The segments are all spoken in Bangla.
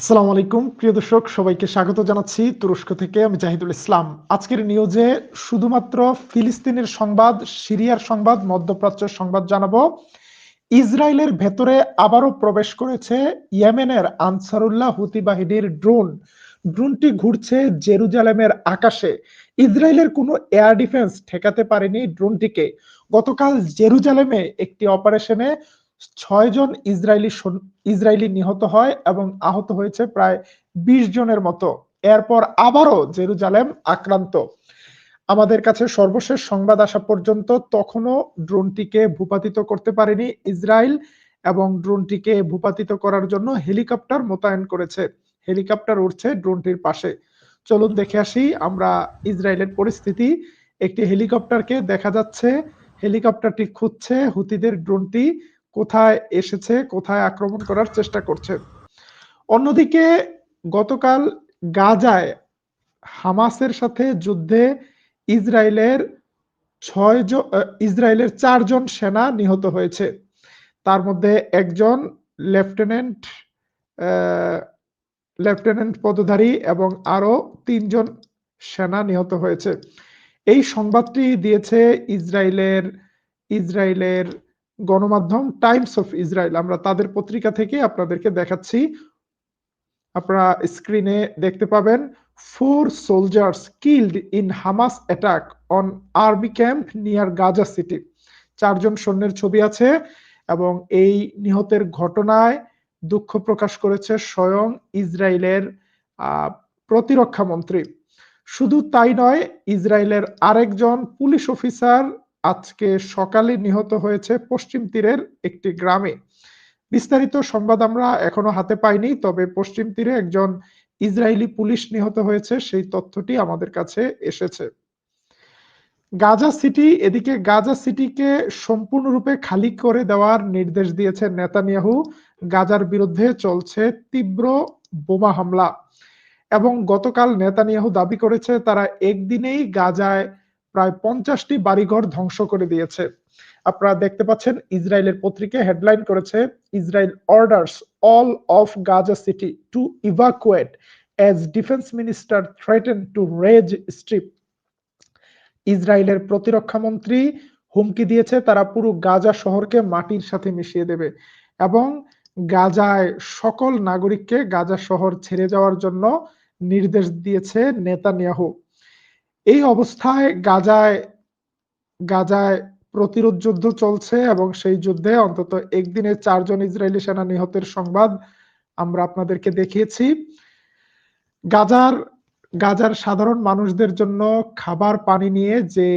আসসালামু আলাইকুম, প্রিয় দর্শক, সবাইকে স্বাগত জানাচ্ছি তুরস্ক থেকে। আমি জাহিদুল ইসলাম। আজকের নিউজে শুধুমাত্র ফিলিস্তিনের সংবাদ, সিরিয়ার সংবাদ, মধ্যপ্রাচ্যের সংবাদ জানাব। ইসরায়েলের ভেতরে আবারও প্রবেশ করেছে ইয়েমেনের আনসারুল্লাহ হুতি বাহিনীর ড্রোন। ড্রোনটি ঘুরছে জেরুজালেমের আকাশে। ইসরায়েলের কোনো এয়ার ডিফেন্স ঠেকাতে পারেনি ড্রোনটিকে। গতকাল জেরুজালেমে একটি অপারেশনে ছয়জন ইসরায়েলি ইসরায়েলি নিহত হয় এবং আহত হয়েছে প্রায় বিশ জনের মতো। এরপর আবারও জেরুজালেম আক্রান্ত। আমাদের কাছে সর্বশেষ সংবাদ আসা পর্যন্ত তখনও ড্রোনটিকে ভূপাতিত করতে পারেনি ইসরায়েল এবং ড্রোনটিকে ভূপাতিত করার জন্য হেলিকপ্টার মোতায়েন করেছে। হেলিকপ্টার উঠছে ড্রোনটির পাশে। চলুন দেখে আসি আমরা ইসরায়েলের পরিস্থিতি। একটি হেলিকপ্টারকে দেখা যাচ্ছে, হেলিকপ্টারটি খুঁজছে হুতিদের ড্রোনটি। কোথায় এসেছে, কোথায় আক্রমণ করার চেষ্টা করছে। অন্যদিকে গতকাল গাজায় হামাসের সাথে যুদ্ধে ইসরায়েলের ছয় ইসরায়েলের চারজন সেনা নিহত হয়েছে। তার মধ্যে একজন লেফটেন্যান্ট লেফটেন্যান্ট পদধারী এবং আরও তিনজন সেনা নিহত হয়েছে। এই সংবাদটি দিয়েছে ইসরায়েলের ইসরায়েলের গণমাধ্যম টাইমস অফ ইসরায়েল আমরা তাদের পত্রিকা থেকে আপনাদেরকে দেখাচ্ছি। আপনারা স্ক্রিনে দেখতে পাবেন four soldiers killed in Hamas attack on army camp near Gaza City চারজন সৈন্যের ছবি আছে এবং এই নিহতের ঘটনায় দুঃখ প্রকাশ করেছে স্বয়ং ইসরায়েলের প্রতিরক্ষা মন্ত্রী। শুধু তাই নয়, ইসরায়েলের আরেকজন পুলিশ অফিসার আজকে সকালে নিহত হয়েছে পশ্চিম তীরের একটি গ্রামে। বিস্তারিত সংবাদ আমরা এখনও হাতে পাইনি, তবে পশ্চিম তীরে একজন ইসরায়েলি পুলিশ নিহত হয়েছে, সেই তথ্যটি আমাদের কাছে এসেছে। গাজা সিটি, এদিকে গাজা সিটিকে সম্পূর্ণরূপে খালি করে দেওয়ার নির্দেশ দিয়েছে নেতানিয়াহু। গাজার বিরুদ্ধে চলছে তীব্র বোমা হামলা এবং গতকাল নেতানিয়াহু দাবি করেছে, তারা একদিনেই গাজায় প্রায় পঞ্চাশটি বাড়িঘর ধ্বংস করে দিয়েছে। আপনারা দেখতে পাচ্ছেন, ইসরায়েলের পত্রিকা হেডলাইন করেছে, Israel orders all of Gaza City to evacuate as defence minister threaten to raze strip. ইসরায়েলের প্রতিরক্ষা মন্ত্রী হুমকি দিয়েছে, তারা পুরো গাজা শহরকে মাটির সাথে মিশিয়ে দেবে এবং গাজায় সকল নাগরিককে গাজা শহর ছেড়ে যাওয়ার জন্য নির্দেশ দিয়েছে নেতানিয়াহু। এই অবস্থায় গাজায় গাজায় প্রতিরোধ যুদ্ধ চলছে এবং সেই যুদ্ধে অন্তত একদিনে চারজন ইসরায়েলি সেনা নিহতের সংবাদ আমরা আপনাদেরকে দেখিয়েছি। গাজার গাজার সাধারণ মানুষদের জন্য খাবার, পানি নিয়ে যে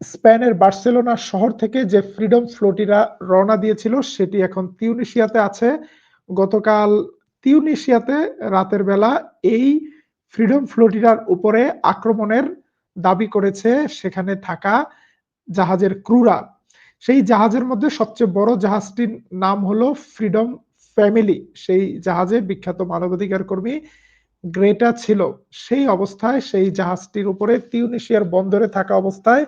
স্পেনের বার্সেলোনা শহর থেকে যে ফ্রিডম ফ্লোটিরা রওনা দিয়েছিল, সেটি এখন তিউনিশিয়াতে আছে। গতকাল তিউনিশিয়াতে রাতের বেলা এই ফ্রিডম ফ্লোটিরার উপরে আক্রমণের দাবি করেছে সেখানে থাকা জাহাজের ক্রুরা। সেই জাহাজের মধ্যে সবচেয়ে বড় জাহাজটির নাম হলো ফ্রিডম ফ্যামিলি। সেই জাহাজে বিখ্যাত মানবাধিকার কর্মী গ্রেটা ছিল। সেই অবস্থায় সেই জাহাজটির উপরে তিউনিশিয়ার বন্দরে থাকা অবস্থায়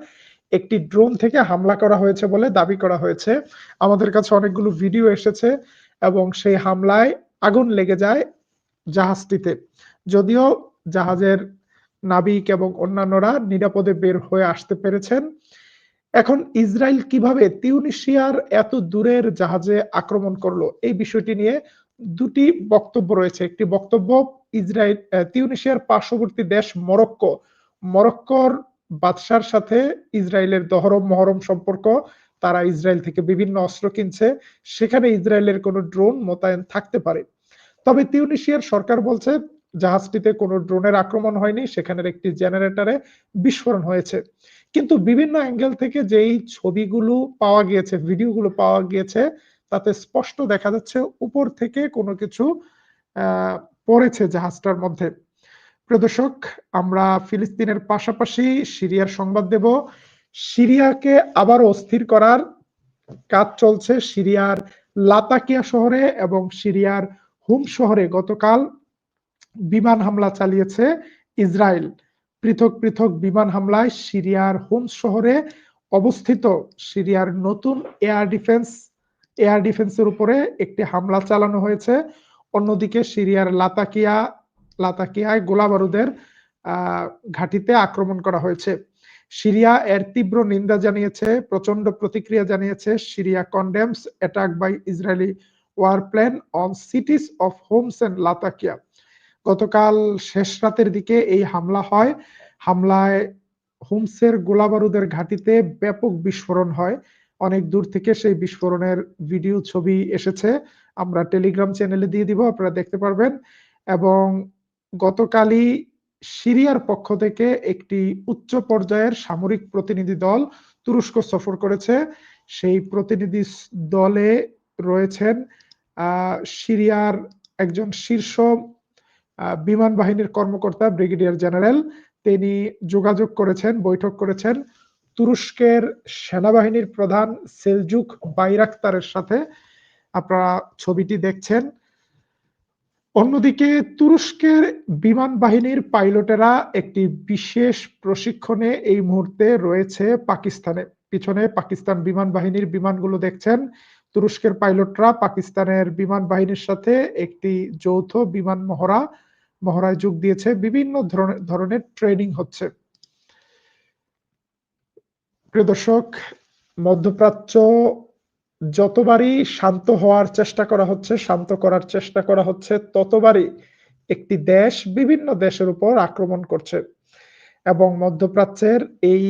একটি ড্রোন থেকে হামলা করা হয়েছে বলে দাবি করা হয়েছে। আমাদের কাছে অনেকগুলো ভিডিও এসেছে এবং সেই হামলায় আগুন লেগে যায় জাহাজটিতে। যদিও জাহাজের নাবিক এবং অন্যান্যরা নিরাপদে বের হয়ে আসতে পেরেছেন। এখন ইসরায়েল কীভাবে তিউনিশিয়ার এত দূরের জাহাজে আক্রমণ করল, এই বিষয়টি নিয়ে দুটি বক্তব্য রয়েছে। একটি বক্তব্য, ইসরায়েল তিউনিশিয়ার পার্শ্ববর্তী দেশ মরক্কো। মরক্কোর বাদশার সাথে ইসরায়েলের দহরম মহরম সম্পর্ক, তারা ইসরায়েল থেকে বিভিন্ন অস্ত্র কিনছে, সেখানে ইসরায়েলের কোনো ড্রোন মোতায়েন থাকতে পারে। তবে তিউনিশিয়ার সরকার বলছে জাহাজটিতে কোনো ড্রোনের আক্রমণ হয়নি, সেখানের একটি জেনারেটরে বিস্ফোরণ হয়েছে। কিন্তু বিভিন্ন অ্যাঙ্গেল থেকে যেই ছবিগুলো পাওয়া গিয়েছে, ভিডিওগুলো পাওয়া গিয়েছে, তাতে স্পষ্ট দেখা যাচ্ছে উপর থেকে কোনো কিছু পড়েছে জাহাজটার মধ্যে। প্রদর্শক আমরা ফিলিস্তিনের পাশাপাশি সিরিয়ার সংবাদ দেব। সিরিয়াকে আবার অস্থির করার কাজ চলছে সিরিয়ার লাতাকিয়া শহরে এবং সিরিয়ার হুম শহরে। গতকাল বিমান হামলা চালিয়েছে ইসরায়েল। পৃথক পৃথক বিমান হামলায় সিরিয়ার হোমস শহরে অবস্থিত সিরিয়ার নতুন এয়ার ডিফেন্স, এয়ার ডিফেন্সের উপরে একটি হামলা চালানো হয়েছে। অন্যদিকে সিরিয়ার লাতাকিয়া, লাতাকিয়ায় গোলাবারুদের ঘাটিতে আক্রমণ করা হয়েছে। সিরিয়া এর তীব্র নিন্দা জানিয়েছে প্রচণ্ড প্রতিক্রিয়া জানিয়েছে Syria condemns attack by Israeli war plan on cities of Homs and Latakia গতকাল শেষ রাতের দিকে এই হামলা হয়। হামলায় হোমসের গোলাবারুদের ঘাটিতে ব্যাপক বিস্ফোরণ হয়। অনেক দূর থেকে সেই বিস্ফোরণের ভিডিও ছবি এসেছে। আমরা টেলিগ্রাম চ্যানেলে দিয়ে দিব, আপনারা দেখতে পারবেন। এবং গতকালই সিরিয়ার পক্ষ থেকে একটি উচ্চ পর্যায়ের সামরিক প্রতিনিধি দল তুরস্ক সফর করেছে। সেই প্রতিনিধি দলে রয়েছেন সিরিয়ার একজন শীর্ষ বিমান বাহিনীর কর্মকর্তা ব্রিগেডিয়ার জেনারেল, তিনি যোগাযোগ করেছেন, বৈঠক করেছেন তুরস্কের সেনাবাহিনীর প্রধান সেলজুক বাইরাক্তারের সাথে। আপনারা ছবিটি দেখছেন। অন্যদিকে তুরস্কের বিমান বাহিনীর পাইলটেরা একটি বিশেষ প্রশিক্ষণে এই মুহূর্তে রয়েছে পাকিস্তানে। পিছনে পাকিস্তান বিমান বাহিনীর বিমানগুলো দেখছেন। তুরস্কের পাইলটরা পাকিস্তানের বিমান বাহিনীর সাথে একটি যৌথ বিমান মহড়া মহড়ায় যোগ দিয়েছে, বিভিন্ন ধরনের ট্রেনিং হচ্ছে। প্রিয় দর্শক, মধ্যপ্রাচ্য যতবারই শান্ত হওয়ার চেষ্টা করা হচ্ছে, শান্ত করার চেষ্টা করা হচ্ছে, ততবারই একটি দেশ বিভিন্ন দেশের উপর আক্রমণ করছে। এবং মধ্যপ্রাচ্যের এই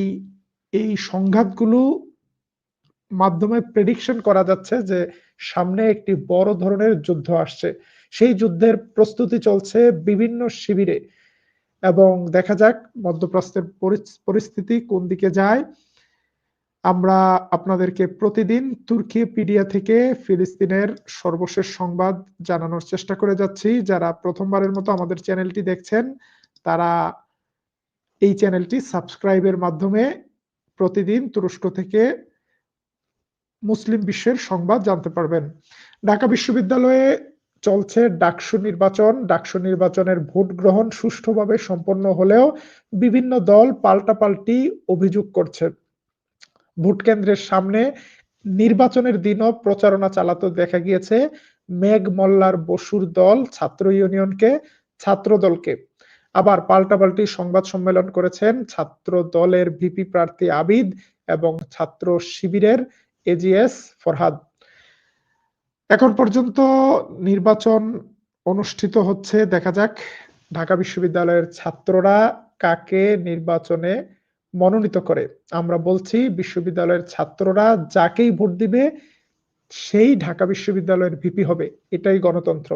এই সংঘাতগুলো মাধ্যমে প্রেডিকশন করা যাচ্ছে যে সামনে একটি বড় ধরনের যুদ্ধ আসছে। সেই যুদ্ধের প্রস্তুতি চলছে বিভিন্ন শিবিরে। এবং দেখা যাক মধ্যপ্রাচ্যের পরিস্থিতি কোন দিকে যায়। আমরা আপনাদেরকে প্রতিদিন তুর্কি পিডিয়া থেকে ফিলিস্তিনের সর্বশেষ সংবাদ জানানোর চেষ্টা করে যাচ্ছি। যারা প্রথমবারের মতো আমাদের চ্যানেলটি দেখছেন, তারা এই চ্যানেলটি সাবস্ক্রাইবের মাধ্যমে প্রতিদিন তুরস্ক থেকে মুসলিম বিশ্বের সংবাদ জানতে পারবেন। ঢাকা বিশ্ববিদ্যালয়ে চলছে ডাকসু নির্বাচন। ডাকসু নির্বাচনের ভোট গ্রহণ সুষ্ঠুভাবে সম্পন্ন হলেও বিভিন্ন দল পাল্টাপাল্টি অভিযোগ করছে। ভোট কেন্দ্রের সামনে নির্বাচনের দিনও প্রচারণা চালাতে দেখা গিয়েছে মেঘ মল্লার বসুর দল ছাত্র ইউনিয়নকে, ছাত্র দলকে। আবার পাল্টাপাল্টি সংবাদ সম্মেলন করেছেন ছাত্র দলের ভিপি প্রার্থী আবিদ এবং ছাত্র শিবিরের এজিএস ফরহাদ। এখন পর্যন্ত নির্বাচন অনুষ্ঠিত হচ্ছে, দেখা যাক, ঢাকা বিশ্ববিদ্যালয়ের ছাত্ররা কাকে নির্বাচনে মনোনীত করে। আমরা বলছি, বিশ্ববিদ্যালয়ের ছাত্ররা যাকেই ভোট দিবে, সেই ঢাকা বিশ্ববিদ্যালয়ের ভিপি হবে। এটাই গণতন্ত্র।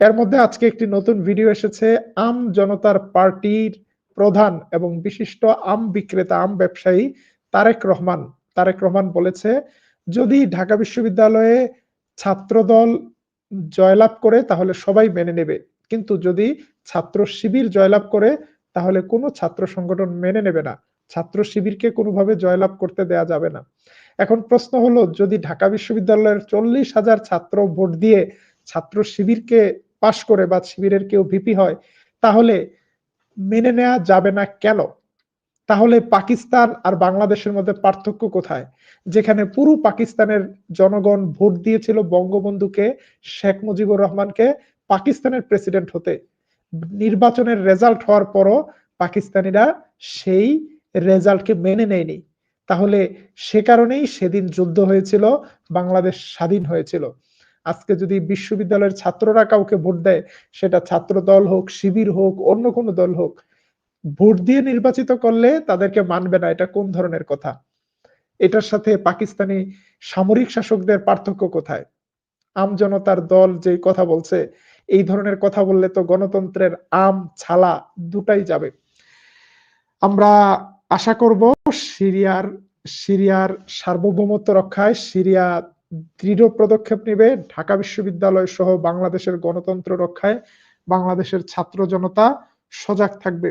এর মধ্যে আজকে একটি নতুন ভিডিও এসেছে, আম জনতার পার্টির প্রধান এবং বিশিষ্ট আম বিক্রেতা, আম ব্যবসায়ী তারেক রহমান। তারেক রহমান বলেছে, যদি ঢাকা বিশ্ববিদ্যালয়ে ছাত্রদল জয়লাভ করে তাহলে সবাই মেনে নেবে। কিন্তু যদি ছাত্র শিবির জয়লাভ করে, তাহলে কোনো ছাত্র সংগঠন মেনে নেবে না। ছাত্র শিবিরকে কোনোভাবে জয়লাভ করতে দেয়া যাবে না। এখন প্রশ্ন হলো, যদি ঢাকা বিশ্ববিদ্যালয়ের চল্লিশ হাজার ছাত্র ভোট দিয়ে ছাত্র শিবিরকে পাশ করে বা শিবিরের কেউ ভিপি হয়, তাহলে মেনে নেওয়া যাবে না কেন? তাহলে পাকিস্তান আর বাংলাদেশের মধ্যে পার্থক্য কোথায়? যেখানে পুরো পাকিস্তানের জনগণ ভোট দিয়েছিল বঙ্গবন্ধুকে, শেখ মুজিবুর রহমানকে, পাকিস্তানের প্রেসিডেন্ট হতে। নির্বাচনের রেজাল্ট হওয়ার পরও পাকিস্তানিরা সেই রেজাল্টকে মেনে নেয়নি। তাহলে সে কারণেই সেদিন যুদ্ধ হয়েছিল, বাংলাদেশ স্বাধীন হয়েছিল। আজকে যদি বিশ্ববিদ্যালয়ের ছাত্ররা কাউকে ভোট দেয়, সেটা ছাত্র দল হোক, শিবির হোক, অন্য কোনো দল হোক ভোট দিয়ে নির্বাচিত করলে তাদেরকে মানবে না, এটা কোন ধরনের কথা? এটার সাথে পাকিস্তানি সামরিক শাসকদের পার্থক্য কোথায়? আম জনতার দল যে কথা বলছে, এই ধরনের কথা বললে তো গণতন্ত্রের আম ছালা দুটাই যাবে। আমরা আশা করব সিরিয়ার সিরিয়ার সার্বভৌমত্ব রক্ষায় সিরিয়া দৃঢ় পদক্ষেপ নেবে। ঢাকা বিশ্ববিদ্যালয় সহ বাংলাদেশের গণতন্ত্র রক্ষায় বাংলাদেশের ছাত্র জনতা সজাগ থাকবে।